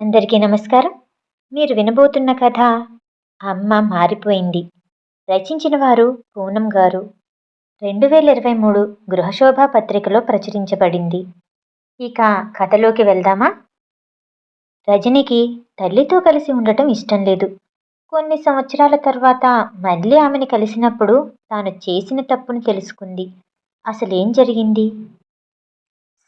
అందరికీ నమస్కారం. మీరు వినబోతున్న కథ అమ్మ మారిపోయింది. రచించిన వారు పూనం గారు. రెండు వేల ఇరవై మూడు గృహశోభ పత్రికలో ప్రచురించబడింది. ఇక కథలోకి వెళ్దామా? రజనికి తల్లితో కలిసి ఉండటం ఇష్టం లేదు. కొన్ని సంవత్సరాల తర్వాత మళ్ళీ ఆమెను కలిసినప్పుడు తాను చేసిన తప్పును తెలుసుకుంది. అసలేం జరిగింది?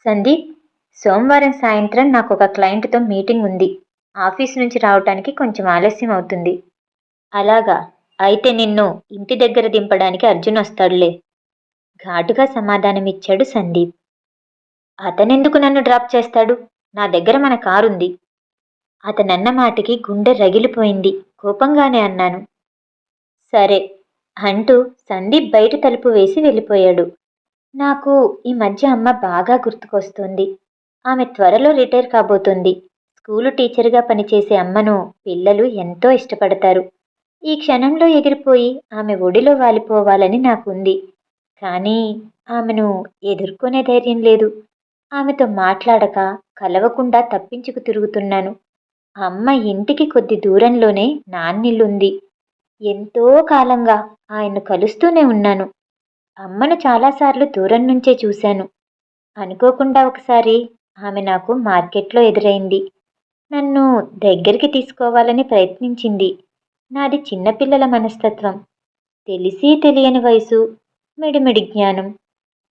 సందీప్ సోమవారం సాయంత్రం నాకు ఒక క్లయింట్తో మీటింగ్ ఉంది. ఆఫీస్ నుంచి రావటానికి కొంచెం ఆలస్యం అవుతుంది. అలాగా. అయితే నిన్ను ఇంటి దగ్గర దింపడానికి అర్జున్ వస్తాడులే. ఘాటుగా సమాధానమిచ్చాడు సందీప్. అతనెందుకు నన్ను డ్రాప్ చేస్తాడు? నా దగ్గర మన కారుంది. అతనన్న మాటకి గుండె రగిలిపోయింది. కోపంగానే అన్నాను. సరే అంటూ సందీప్ బయట తలుపు వేసి వెళ్ళిపోయాడు. నాకు ఈ మధ్య అమ్మ బాగా గుర్తుకొస్తుంది. ఆమె త్వరలో రిటైర్ కాబోతుంది. స్కూలు టీచర్గా పనిచేసే అమ్మను పిల్లలు ఎంతో ఇష్టపడతారు. ఈ క్షణంలో ఎగిరిపోయి ఆమె ఒడిలో వాలిపోవాలని నాకుంది. కానీ ఆమెను ఎదుర్కొనే ధైర్యం లేదు. ఆమెతో మాట్లాడక కలవకుండా తప్పించుకు తిరుగుతున్నాను. అమ్మ ఇంటికి కొద్ది దూరంలోనే నాన్నిల్లుంది. ఎంతో కాలంగా ఆయన్ను కలుస్తూనే ఉన్నాను. అమ్మను చాలాసార్లు దూరం నుంచే చూశాను. అనుకోకుండా ఒకసారి ఆమె నాకు మార్కెట్లో ఎదురైంది. నన్ను దగ్గరికి తీసుకోవాలని ప్రయత్నించింది. నాది చిన్నపిల్లల మనస్తత్వం. తెలిసి తెలియని వయసు మిడిమిడి జ్ఞానం.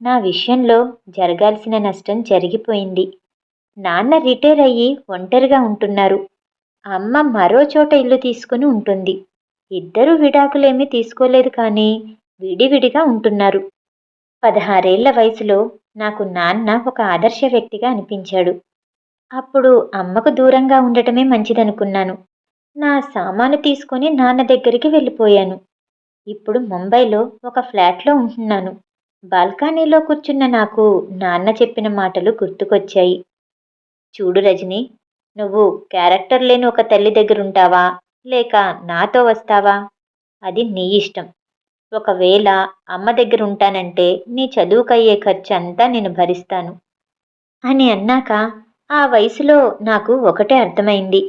నా విషయంలో జరగాల్సిన నష్టం జరిగిపోయింది. నాన్న రిటైర్ అయ్యి ఒంటరిగా ఉంటున్నారు. అమ్మ మరో చోట ఇల్లు తీసుకుని ఉంటుంది. ఇద్దరూ విడాకులేమీ తీసుకోలేదు కానీ విడివిడిగా ఉంటున్నారు. పదహారేళ్ళ వయసులో నాకు నాన్న ఒక ఆదర్శ వ్యక్తిగా అనిపించాడు. అప్పుడు అమ్మకు దూరంగా ఉండటమే మంచిదనుకున్నాను. నా సామాను తీసుకొని నాన్న దగ్గరికి వెళ్ళిపోయాను. ఇప్పుడు ముంబైలో ఒక ఫ్లాట్లో ఉంటున్నాను. బాల్కనీలో కూర్చున్న నాకు నాన్న చెప్పిన మాటలు గుర్తుకొచ్చాయి. చూడు రజని నువ్వు క్యారెక్టర్ లేని ఒక తల్లి దగ్గరుంటావా? లేక నాతో వస్తావా? అది నీ ఇష్టం. ఒకవేళ అమ్మ దగ్గర ఉంటానంటే నీ చదువుకయ్యే ఖర్చు అంతా నేను భరిస్తాను. అని అన్నాక ఆ వయసులో నాకు ఒకటే అర్థమైంది.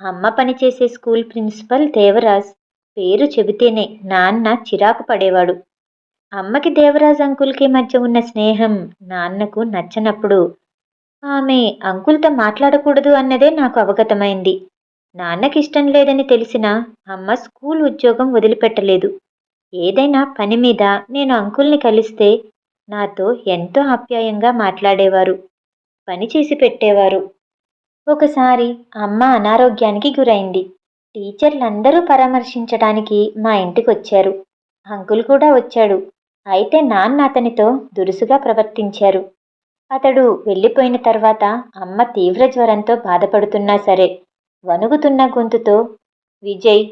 అమ్మ పనిచేసే స్కూల్ ప్రిన్సిపల్ దేవరాజ్ పేరు చెబితేనే నాన్న చిరాకు పడేవాడు. అమ్మకి దేవరాజ్ అంకుల్కి మధ్య ఉన్న స్నేహం నాన్నకు నచ్చనప్పుడు ఆమె అంకుల్తో మాట్లాడకూడదు అన్నదే నాకు అవగతమైంది. నాన్నకి ఇష్టం లేదని తెలిసిన అమ్మ స్కూల్ ఉద్యోగం వదిలిపెట్టలేదు. ఏదైనా పని మీద నేను అంకుల్ని కలిస్తే నాతో ఎంతో ఆప్యాయంగా మాట్లాడేవారు పని చేసి పెట్టేవారు. ఒకసారి అమ్మ అనారోగ్యానికి గురైంది. టీచర్లందరూ పరామర్శించడానికి మా ఇంటికి వచ్చారు అంకుల్ కూడా వచ్చాడు. అయితే నాన్న అతనితో దురుసుగా ప్రవర్తించారు. అతడు వెళ్ళిపోయిన తర్వాత అమ్మ తీవ్ర జ్వరంతో బాధపడుతున్నా సరే వణుగుతున్న గొంతుతో విజయ్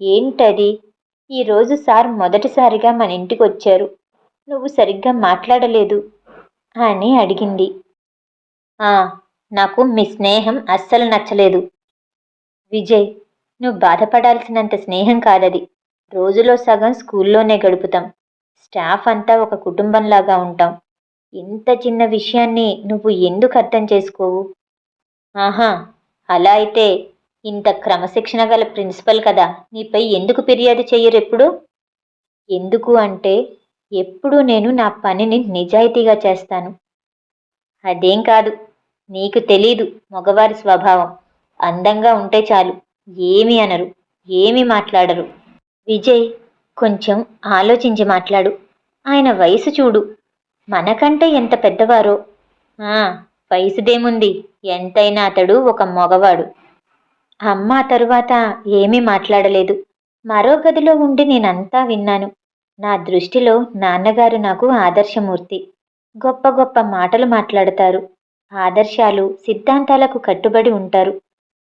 ఏంటది? ఈరోజు సార్ మొదటిసారిగా మన ఇంటికి వచ్చారు నువ్వు సరిగ్గా మాట్లాడలేదు అని అడిగింది. నాకు మీ స్నేహం అస్సలు నచ్చలేదు. విజయ్ నువ్వు బాధపడాల్సినంత స్నేహం కాదది. రోజులో సగం స్కూల్లోనే గడుపుతాం. స్టాఫ్ అంతా ఒక కుటుంబంలాగా ఉంటాం. ఇంత చిన్న విషయాన్ని నువ్వు ఎందుకు అర్థం చేసుకోవు? ఆహా అలా అయితే ఇంత క్రమశిక్షణ గల ప్రిన్సిపల్ కదా నీపై ఎందుకు ఫిర్యాదు చెయ్యరెప్పుడు ఎందుకు అంటే ఎప్పుడు నేను నా పనిని నిజాయితీగా చేస్తాను. అదేం కాదు నీకు తెలీదు మగవారి స్వభావం. అందంగా ఉంటే చాలు ఏమి అనరు ఏమి మాట్లాడరు. విజయ్ కొంచెం ఆలోచించి మాట్లాడు. ఆయన వయసు చూడు. మనకంటే ఎంత పెద్దవారో. వయసుదేముంది? ఎంతైనా అతడు ఒక మగవాడు. అమ్మ తరువాత ఏమీ మాట్లాడలేదు. మరో గదిలో ఉండి నేనంతా విన్నాను. నా దృష్టిలో నాన్నగారు నాకు ఆదర్శమూర్తి. గొప్ప గొప్ప మాటలు మాట్లాడతారు. ఆదర్శాలు సిద్ధాంతాలకు కట్టుబడి ఉంటారు.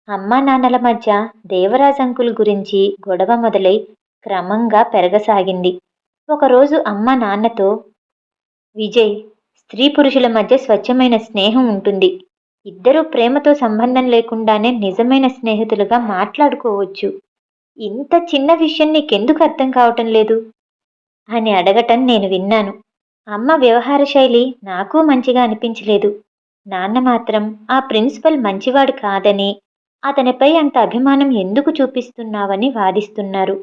అమ్మా నాన్నల మధ్య దేవరాజంకుల్ గురించి గొడవ మొదలై క్రమంగా పెరగసాగింది. ఒకరోజు అమ్మ నాన్నతో విజయ్ స్త్రీ పురుషుల మధ్య స్వచ్ఛమైన స్నేహం ఉంటుంది. ఇద్దరూ ప్రేమతో సంబంధం లేకుండానే నిజమైన స్నేహితులుగా మాట్లాడుకోవచ్చు. ఇంత చిన్న విషయం నీకెందుకు అర్థం కావటం లేదు? అని అడగటం నేను విన్నాను. అమ్మ వ్యవహార శైలి నాకు మంచిగా అనిపించలేదు. నాన్న మాత్రం ఆ ప్రిన్సిపల్ మంచివాడు కాదని అతనిపై అంత అభిమానం ఎందుకు చూపిస్తున్నావని వాదిస్తున్నారు.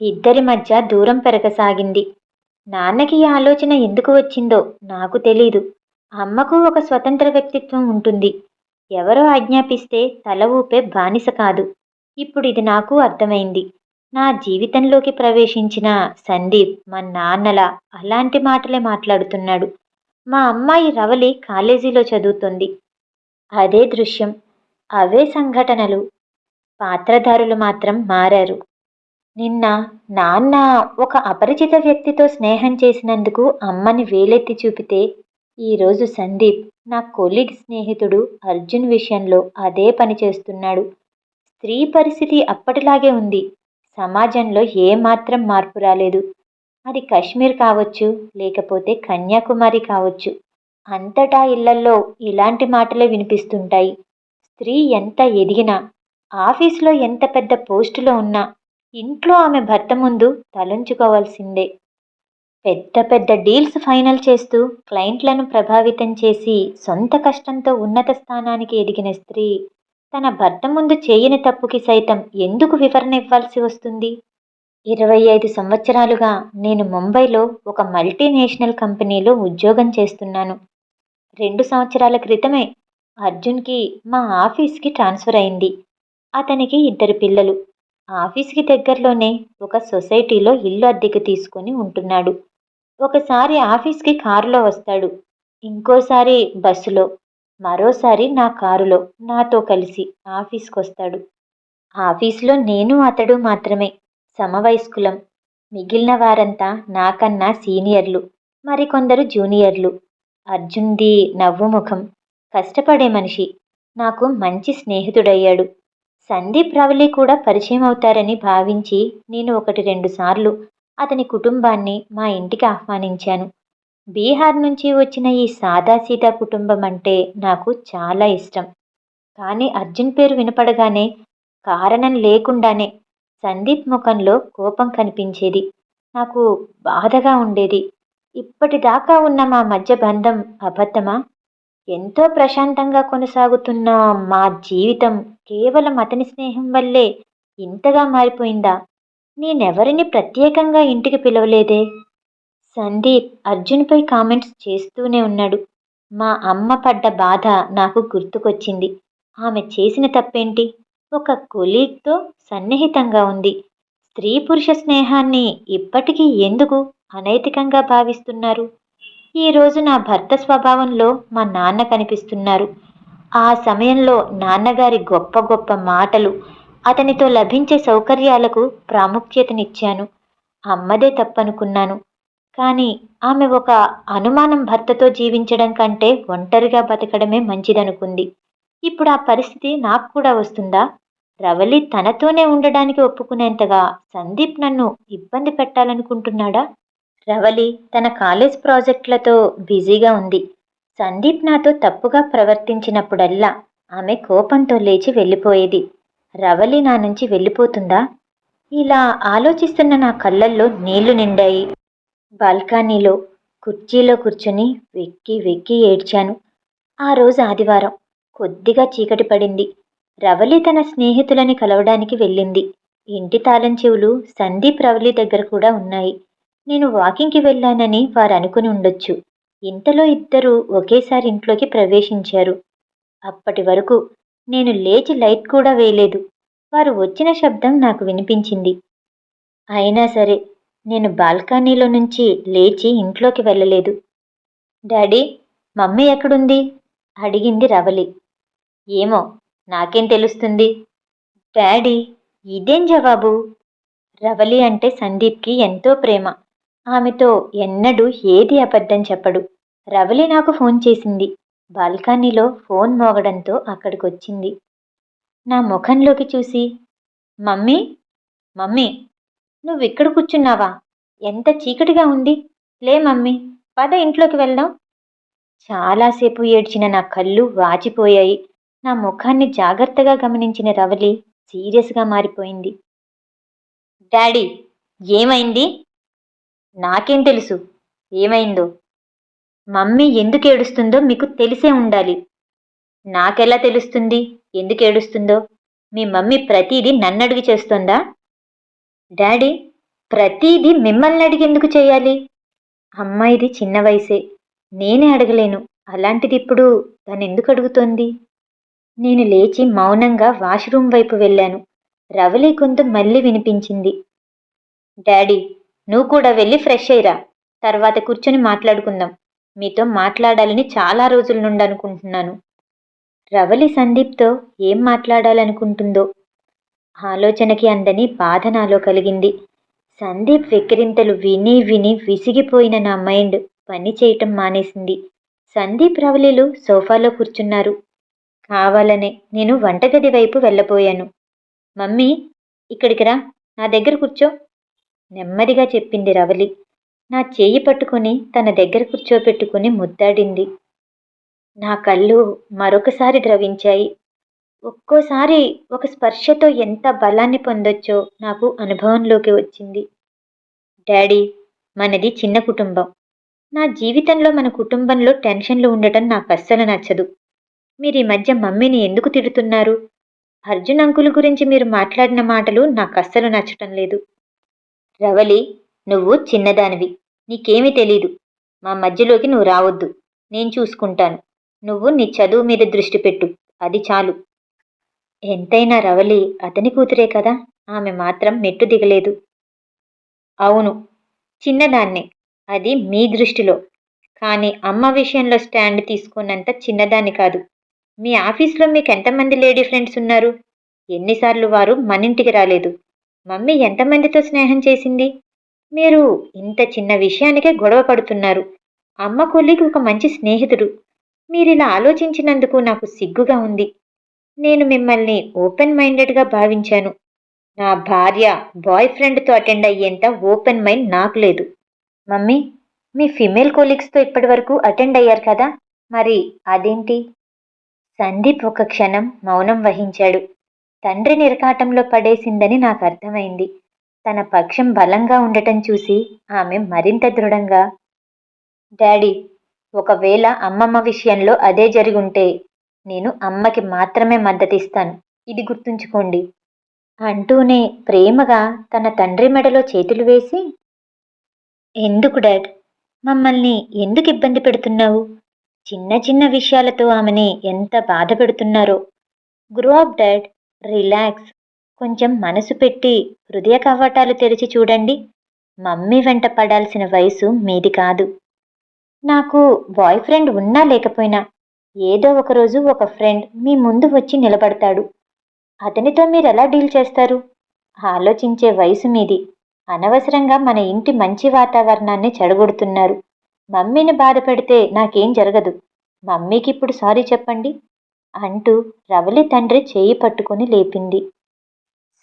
ఇద్దరి మధ్య దూరం పెరగసాగింది. నాన్నకి ఈ ఆలోచన ఎందుకు వచ్చిందో నాకు తెలీదు. అమ్మకు ఒక స్వతంత్ర వ్యక్తిత్వం ఉంటుంది. ఎవరో ఆజ్ఞాపిస్తే తల ఊపే బానిస కాదు. ఇప్పుడు ఇది నాకు అర్థమైంది. నా జీవితంలోకి ప్రవేశించిన సందీప్ మా నాన్నల అలాంటి మాటలే మాట్లాడుతున్నాడు. మా అమ్మాయి రవలి కాలేజీలో చదువుతుంది. అదే దృశ్యం. అవే సంఘటనలు. పాత్రధారులు మాత్రం మారారు. నిన్న నాన్న ఒక అపరిచిత వ్యక్తితో స్నేహం చేసినందుకు అమ్మని వేలెత్తి చూపితే ఈరోజు సందీప్ నా కొలీగ్ స్నేహితుడు అర్జున్ విషయంలో అదే పని చేస్తున్నాడు. స్త్రీ పరిస్థితి అప్పటిలాగే ఉంది. సమాజంలో ఏమాత్రం మార్పు రాలేదు. అది కశ్మీర్ కావచ్చు లేకపోతే కన్యాకుమారి కావచ్చు. అంతటా ఇళ్ళల్లో ఇలాంటి మాటలే వినిపిస్తుంటాయి. స్త్రీ ఎంత ఎదిగినా ఆఫీస్లో ఎంత పెద్ద పోస్టులో ఉన్నా ఇంట్లో ఆమె భర్త ముందు తలంచుకోవాల్సిందే. పెద్ద పెద్ద డీల్స్ ఫైనల్ చేస్తూ క్లయింట్లను ప్రభావితం చేసి సొంత కష్టంతో ఉన్నత స్థానానికి ఎదిగిన స్త్రీ తన భర్త ముందు చేయని తప్పుకి సైతం ఎందుకు వివరణ ఇవ్వాల్సి వస్తుంది? ఇరవై ఐదు సంవత్సరాలుగా నేను ముంబైలో ఒక మల్టీనేషనల్ కంపెనీలో ఉద్యోగం చేస్తున్నాను. రెండు సంవత్సరాల క్రితమే అర్జున్కి మా ఆఫీస్కి ట్రాన్స్ఫర్ అయింది. అతనికి ఇద్దరు పిల్లలు. ఆఫీస్కి దగ్గరలోనే ఒక సొసైటీలో ఇల్లు అద్దెకు తీసుకొని ఉంటున్నాడు. ఒకసారి ఆఫీస్కి కారులో వస్తాడు. ఇంకోసారి బస్సులో మరోసారి నా కారులో నాతో కలిసి ఆఫీస్కి వస్తాడు ఆఫీస్లో నేను అతడు మాత్రమే సమవయస్కులం. మిగిలిన వారంతా నాకన్నా సీనియర్లు మరికొందరు జూనియర్లు. అర్జున్ది నవ్వు ముఖం కష్టపడే మనిషి నాకు మంచి స్నేహితుడయ్యాడు. సందీప్ రవలి కూడా పరిచయం అవుతారని భావించి నేను ఒకటి రెండు సార్లు అతని కుటుంబాన్ని మా ఇంటికి ఆహ్వానించాను. బీహార్ నుంచి వచ్చిన ఈ సాదాసీదా కుటుంబం అంటే నాకు చాలా ఇష్టం. కానీ అర్జున్ పేరు వినపడగానే కారణం లేకుండానే సందీప్ ముఖంలో కోపం కనిపించేది. నాకు బాధగా ఉండేది. ఇప్పటిదాకా ఉన్న మా మధ్య బంధం అబద్ధమా? ఎంతో ప్రశాంతంగా కొనసాగుతున్న మా జీవితం కేవలం అతని స్నేహం వల్లే ఇంతగా మారిపోయిందా? నేనెవరిని ప్రత్యేకంగా ఇంటికి పిలవలేదే? సందీప్ అర్జున్పై కామెంట్స్ చేస్తూనే ఉన్నాడు. మా అమ్మ పడ్డ బాధ నాకు గుర్తుకొచ్చింది. ఆమె చేసిన తప్పేంటి? ఒక కొలీగ్తో సన్నిహితంగా ఉంది. స్త్రీ పురుష స్నేహాన్ని ఇప్పటికీ ఎందుకు అనైతికంగా భావిస్తున్నారు? ఈరోజు నా భర్త స్వభావంలో మా నాన్న కనిపిస్తున్నారు. ఆ సమయంలో నాన్నగారి గొప్ప గొప్ప మాటలు అతనితో లభించే సౌకర్యాలకు ప్రాముఖ్యతనిచ్చాను. అమ్మదే తప్పనుకున్నాను. కానీ ఆమె ఒక అనుమానం భర్తతో జీవించడం కంటే ఒంటరిగా బతకడమే మంచిదనుకుంది. ఇప్పుడు ఆ పరిస్థితి నాకు కూడా వస్తుందా? రవలి తనతోనే ఉండడానికి ఒప్పుకునేంతగా సందీప్ నన్ను ఇబ్బంది పెట్టాలనుకుంటున్నాడా? రవలి తన కాలేజ్ ప్రాజెక్టులతో బిజీగా ఉంది. సందీప్ నాతో తప్పుగా ప్రవర్తించినప్పుడల్లా ఆమె కోపంతో లేచి వెళ్ళిపోయేది. రవలి నా నుంచి వెళ్ళిపోతుందా? ఇలా ఆలోచిస్తున్న నా కళ్ళల్లో నీళ్ళు నిండాయి. బాల్కనీలో కుర్చీలో కూర్చుని వెక్కి వెక్కి ఏడ్చాను. ఆ రోజు ఆదివారం కొద్దిగా చీకటి పడింది. రవలి తన స్నేహితులని కలవడానికి వెళ్ళింది. ఇంటి తాళం చెవులు సందీప్ రవలి దగ్గర కూడా ఉన్నాయి. నేను వాకింగ్కి వెళ్ళానని వారు అనుకుని ఉండొచ్చు. ఇంతలో ఇద్దరు ఒకేసారి ఇంట్లోకి ప్రవేశించారు. అప్పటి వరకు నేను లేచి లైట్ కూడా వేయలేదు. వారు వచ్చిన శబ్దం నాకు వినిపించింది. అయినా సరే నేను బాల్కనీలో నుంచి లేచి ఇంట్లోకి వెళ్ళలేదు. డాడీ మమ్మీ ఎక్కడుంది? అడిగింది రవలి. ఏమో నాకేం తెలుస్తుంది? డాడీ ఇదేం జవాబు? రవలి అంటే సందీప్కి ఎంతో ప్రేమ. ఆమెతో ఎన్నడూ ఏది అబద్ధం చెప్పడు. రవలి నాకు ఫోన్ చేసింది. బాల్కనీలో ఫోన్ మోగడంతో అక్కడికొచ్చింది. నా ముఖంలోకి చూసి మమ్మీ మమ్మీ నువ్వు ఇక్కడ కూర్చున్నావా? ఎంత చీకటిగా ఉంది. లే మమ్మీ పద ఇంట్లోకి వెళ్దాం. చాలాసేపు ఏడ్చిన నా కళ్ళు వాచిపోయాయి. నా ముఖాన్ని జాగ్రత్తగా గమనించిన రవలి సీరియస్గా మారిపోయింది. డాడీ ఏమైంది? నాకేం తెలుసు. ఏమైందో? మమ్మీ ఎందుకు ఏడుస్తుందో మీకు తెలిసే ఉండాలి. నాకెలా తెలుస్తుంది? ఎందుకు ఏడుస్తుందో? మీ మమ్మీ ప్రతిదీ నన్ను అడిగి చేస్తుందా? డాడీ ప్రతిదీ మిమ్మల్ని అడిగి ఎందుకు చేయాలి అమ్మాయిది చిన్న వయసే. నేనే అడగలేను. అలాంటిది ఇప్పుడు తను ఎందుకు అడుగుతోంది? నేను లేచి మౌనంగా వాష్రూమ్ వైపు వెళ్ళాను. రవలి గొంతు మళ్ళీ వినిపించింది. డాడీ నువ్వు కూడా వెళ్ళి ఫ్రెష్ అయ్యిరా. తర్వాత కూర్చొని మాట్లాడుకుందాం. మీతో మాట్లాడాలని చాలా రోజుల నుండి అనుకుంటున్నాను. రవలి సందీప్తో ఏం మాట్లాడాలనుకుంటుందో? ఆలోచనకి అందని బాధ నాలో కలిగింది. సందీప్ వెక్కిరింతలు విని విని విసిగిపోయిన నా మైండ్ పని చేయటం మానేసింది. సందీప్ రవలిలు సోఫాలో కూర్చున్నారు. కావాలనే నేను వంటగది వైపు వెళ్ళబోయాను. మమ్మీ ఇక్కడికి రా. నా దగ్గర కూర్చో. నెమ్మదిగా చెప్పింది రవలి. నా చేయి పట్టుకొని తన దగ్గర కూర్చోపెట్టుకుని ముద్దాడింది. నా కళ్ళు మరొకసారి ద్రవించాయి. ఒక్కోసారి ఒక స్పర్శతో ఎంత బలాన్ని పొందొచ్చో నాకు అనుభవంలోకి వచ్చింది. డాడీ మనది చిన్న కుటుంబం. నా జీవితంలో మన కుటుంబంలో టెన్షన్లు ఉండటం నాకు అస్సలు నచ్చదు. మీరు ఈ మధ్య మమ్మీని ఎందుకు తిడుతున్నారు? అర్జున్ అంకుల్ గురించి మీరు మాట్లాడిన మాటలు నాకు అస్సలు నచ్చటం లేదు. రవలి నువ్వు చిన్నదానివి. నీకేమీ తెలీదు. మా మధ్యలోకి నువ్వు రావద్దు. నేను చూసుకుంటాను. నువ్వు నీ చదువు మీద దృష్టి పెట్టు. అది చాలు. ఎంతైనా రవలి అతని కూతురే కదా? ఆమె మాత్రం మెట్టు దిగలేదు. అవును. చిన్నదాన్నే. అది మీ దృష్టిలో. కానీ అమ్మ విషయంలో స్టాండ్ తీసుకున్నంత చిన్నదాన్ని కాదు. మీ ఆఫీస్లో మీకు ఎంతమంది లేడీ ఫ్రెండ్స్ ఉన్నారు? ఎన్నిసార్లు వారు మన ఇంటికి రాలేదు. మమ్మీ ఎంతమందితో స్నేహం చేసింది? మీరు ఇంత చిన్న విషయానికే గొడవ పడుతున్నారు. అమ్మ కొల్లికి ఒక మంచి స్నేహితుడు. మీరు ఇలా ఆలోచించినందుకు నాకు సిగ్గుగా ఉంది. నేను మిమ్మల్ని ఓపెన్ మైండెడ్గా భావించాను. నా భార్య బాయ్ ఫ్రెండ్తో అటెండ్ అయ్యేంత ఓపెన్ మైండ్ నాకు లేదు. మమ్మీ మీ ఫిమేల్ కోలీగ్స్తో ఇప్పటివరకు అటెండ్ అయ్యారు కదా? మరి అదేంటి? సందీప్ ఒక క్షణం మౌనం వహించాడు. తండ్రి నిరకాటంలో పడేసిందని నాకు అర్థమైంది. తన పక్షం బలంగా ఉండటం చూసి ఆమె మరింత దృఢంగా డాడీ ఒకవేళ అమ్మమ్మ విషయంలో అదే జరుగుంటే నేను అమ్మకి మాత్రమే మద్దతిస్తాను. ఇది గుర్తుంచుకోండి అంటూనే ప్రేమగా తన తండ్రి మెడలో చేతులు వేసి ఎందుకు డాడ్? మమ్మల్ని ఎందుకు ఇబ్బంది పెడుతున్నావు? చిన్న చిన్న విషయాలతో ఆమెని ఎంత బాధ పెడుతున్నారో. Grow up dad relax. కొంచెం మనసు పెట్టి హృదయ కవాటాలు తెరిచి చూడండి. మమ్మీ వెంట పడాల్సిన వయసు మీది కాదు. నాకు బాయ్ ఫ్రెండ్ ఉన్నా లేకపోయినా ఏదో ఒకరోజు ఒక ఫ్రెండ్ మీ ముందు వచ్చి నిలబడతాడు. అతనితో మీరు ఎలా డీల్ చేస్తారు? ఆలోచించే వయసు మీది. అనవసరంగా మన ఇంటి మంచి వాతావరణాన్ని చెడగొడుతున్నారు. మమ్మీని బాధ పెడితే నాకేం జరగదు. మమ్మీకి ఇప్పుడు సారీ చెప్పండి? అంటూ రవలి తండ్రి చేయి పట్టుకుని లేపింది.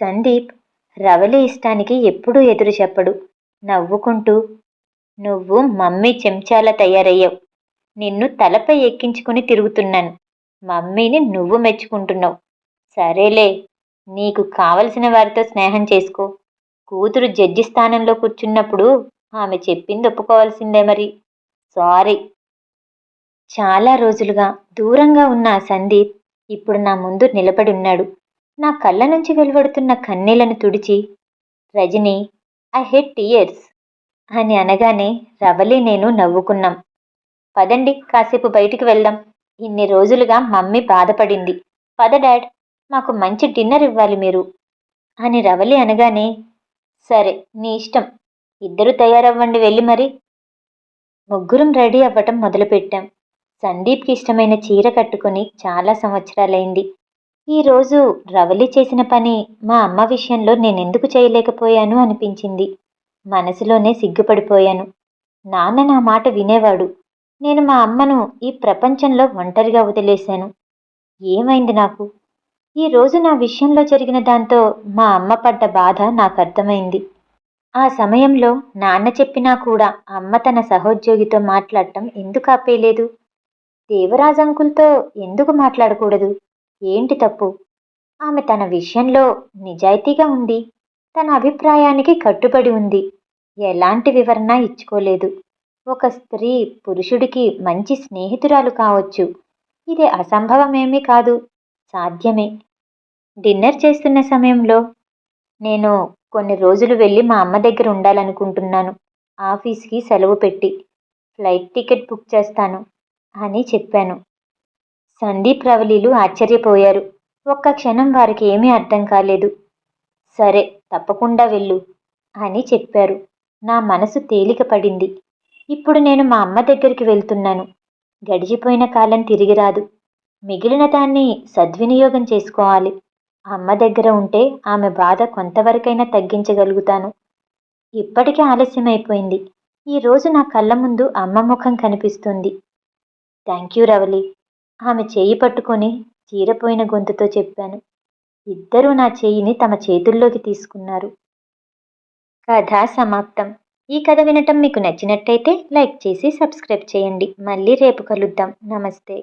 సందీప్ రవలి ఇష్టానికి ఎప్పుడూ ఎదురు చెప్పడు. నవ్వుకుంటూ నువ్వు మమ్మీ చెంచాల తయారయ్యావు. నిన్ను తలపై ఎక్కించుకుని తిరుగుతున్నాను. మమ్మీని నువ్వు మెచ్చుకుంటున్నావు. సరేలే నీకు కావలసిన వారితో స్నేహం చేసుకో. కూతురు జడ్జి స్థానంలో కూర్చున్నప్పుడు ఆమె చెప్పింది ఒప్పుకోవాల్సిందే మరి. సారీ. చాలా రోజులుగా దూరంగా ఉన్న ఆ సందీప్ ఇప్పుడు నా ముందు నిలబడి ఉన్నాడు. నా కళ్ళ నుంచి వెలువడుతున్న కన్నీళ్ళను తుడిచి రజని ఐ హెడ్ టీయర్స్ అని అనగానే రవలి నేను నవ్వుకున్నాం. పదండి కాసేపు బయటికి వెళ్దాం. ఇన్ని రోజులుగా మమ్మీ బాధపడింది. పద డాడ్ మాకు మంచి డిన్నర్ ఇవ్వాలి మీరు అని రవలి అనగానే సరే నీ ఇష్టం. ఇద్దరు తయారవ్వండి వెళ్ళి మరి. ముగ్గురం రెడీ అవ్వటం మొదలుపెట్టాం. సందీప్కి ఇష్టమైన చీర కట్టుకొని చాలా సంవత్సరాలైంది. ఈరోజు రవలి చేసిన పని మా అమ్మ విషయంలో నేనెందుకు చేయలేకపోయాను అనిపించింది. మనసులోనే సిగ్గుపడిపోయాను. నాన్న నా మాట వినేవాడు. నేను మా అమ్మను ఈ ప్రపంచంలో ఒంటరిగా వదిలేశాను. ఏమైంది నాకు? ఈరోజు నా విషయంలో జరిగిన దాంతో మా అమ్మ పడ్డ బాధ నాకు అర్థమైంది. ఆ సమయంలో నాన్న చెప్పినా కూడా అమ్మ తన సహోద్యోగితో మాట్లాడటం ఎందుకు ఆపేయలేదు దేవరాజ్ అంకుల్తో ఎందుకు మాట్లాడకూడదు? ఏంటి తప్పు? ఆమె తన విషయంలో నిజాయితీగా ఉంది. తన అభిప్రాయానికి కట్టుబడి ఉంది. ఎలాంటి వివరణ ఇచ్చుకోలేదు. ఒక స్త్రీ పురుషుడికి మంచి స్నేహితురాలు కావచ్చు. ఇది అసంభవమేమీ కాదు. సాధ్యమే. డిన్నర్ చేస్తున్న సమయంలో నేను కొన్ని రోజులు వెళ్ళి మా అమ్మ దగ్గర ఉండాలనుకుంటున్నాను. ఆఫీస్కి సెలవు పెట్టి. ఫ్లైట్ టికెట్ బుక్ చేస్తాను అని చెప్పాను. సందీప్ రవలీలు ఆశ్చర్యపోయారు. ఒక్క క్షణం వారికి ఏమీ అర్థం కాలేదు. సరే తప్పకుండా వెళ్ళు అని చెప్పారు. నా మనసు తేలిక పడింది. ఇప్పుడు నేను మా అమ్మ దగ్గరికి వెళ్తున్నాను. గడిచిపోయిన కాలం తిరిగి రాదు. మిగిలిన దాన్ని సద్వినియోగం చేసుకోవాలి. అమ్మ దగ్గర ఉంటే ఆమె బాధ కొంతవరకైనా తగ్గించగలుగుతాను. ఇప్పటికే ఆలస్యమైపోయింది. ఈరోజు నా కళ్ళ ముందు అమ్మ ముఖం కనిపిస్తుంది. Thank you Ravali. ఆమె చేయి పట్టుకొని చీరపోయిన గొంతుతో చెప్పాను. ఇద్దరూ నా చేయిని తమ చేతుల్లోకి తీసుకున్నారు. కథ సమాప్తం. ఈ కథ వినటం మీకు నచ్చినట్టయితే లైక్ చేసి సబ్స్క్రైబ్ చేయండి. మళ్ళీ రేపు కలుద్దాం. నమస్తే.